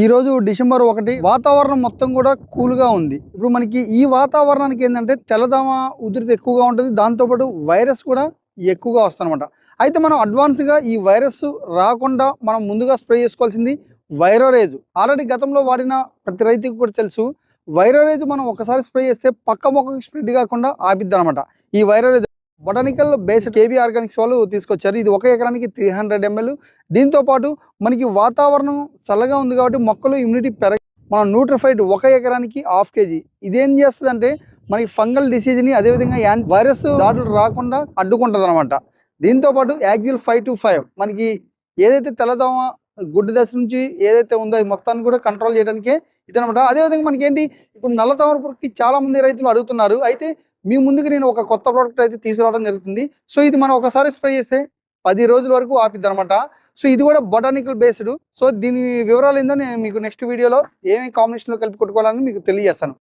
ఈరోజు డిసెంబర్ ఒకటి వాతావరణం మొత్తం కూడా కూల్గా ఉంది. ఇప్పుడు మనకి ఈ వాతావరణానికి ఏంటంటే తెల్లదోమ ఉధృతి ఎక్కువగా ఉంటుంది. దాంతోపాటు వైరస్ కూడా ఎక్కువగా వస్తుందన్నమాట. అయితే మనం అడ్వాన్స్గా ఈ వైరస్ రాకుండా మనం ముందుగా స్ప్రే చేసుకోవాల్సింది వైరోరేజ్ ఆల్రెడీ గతంలో వాడిన ప్రతి రైతుకు కూడా తెలుసు వైరోరేజ్ మనం ఒకసారి స్ప్రే చేస్తే పక్క మొక్కకి స్ప్రెడ్ కాకుండా ఆపిద్ది అనమాట ఈ వైరోరేజ్ బొటానికల్ బేస్డ్ కేబీ ఆర్గానిక్స్ వాళ్ళు తీసుకొచ్చారు. ఇది ఒక ఎకరానికి త్రీ హండ్రెడ్ ఎంఎల్ దీంతో పాటు మనకి వాతావరణం చల్లగా ఉంది కాబట్టి మొక్కలు ఇమ్యూనిటీ పెరగ మనం న్యూట్రిఫైడ్ ఒక ఎకరానికి హాఫ్ కేజీ. ఇదేం చేస్తుంది అంటే మనకి ఫంగల్ డిసీజ్ని అదేవిధంగా యాన్ వైరస్ దాడులు రాకుండా అడ్డుకుంటుంది అనమాట దీంతో పాటు యాక్సిల్ ఫైవ్ టు ఫైవ్ మనకి ఏదైతే తెల్లదోమ గుడ్డు దశ నుంచి ఏదైతే ఉందో అది మొత్తాన్ని కూడా కంట్రోల్ చేయడానికే ఇదనమాట అదేవిధంగా మనకేంటి? ఇప్పుడు నల్ల తామర పురుగుకి రైతులు అడుగుతున్నారు. అయితే మీ ముందుకు నేను ఒక కొత్త ప్రోడక్ట్ అయితే తీసుకురావడం జరుగుతుంది. సో ఇది మనం ఒకసారి స్ప్రే చేస్తే పది రోజుల వరకు ఆపిద్ది అనమాట సో ఇది కూడా బొటానికల్ బేస్డ్ సో దీని వివరాలు ఏందో నేను మీకు నెక్స్ట్ వీడియోలో ఏమేమి కాంబినేషన్లో కలిపి కొట్టుకోవాలని మీకు తెలియజేస్తాను.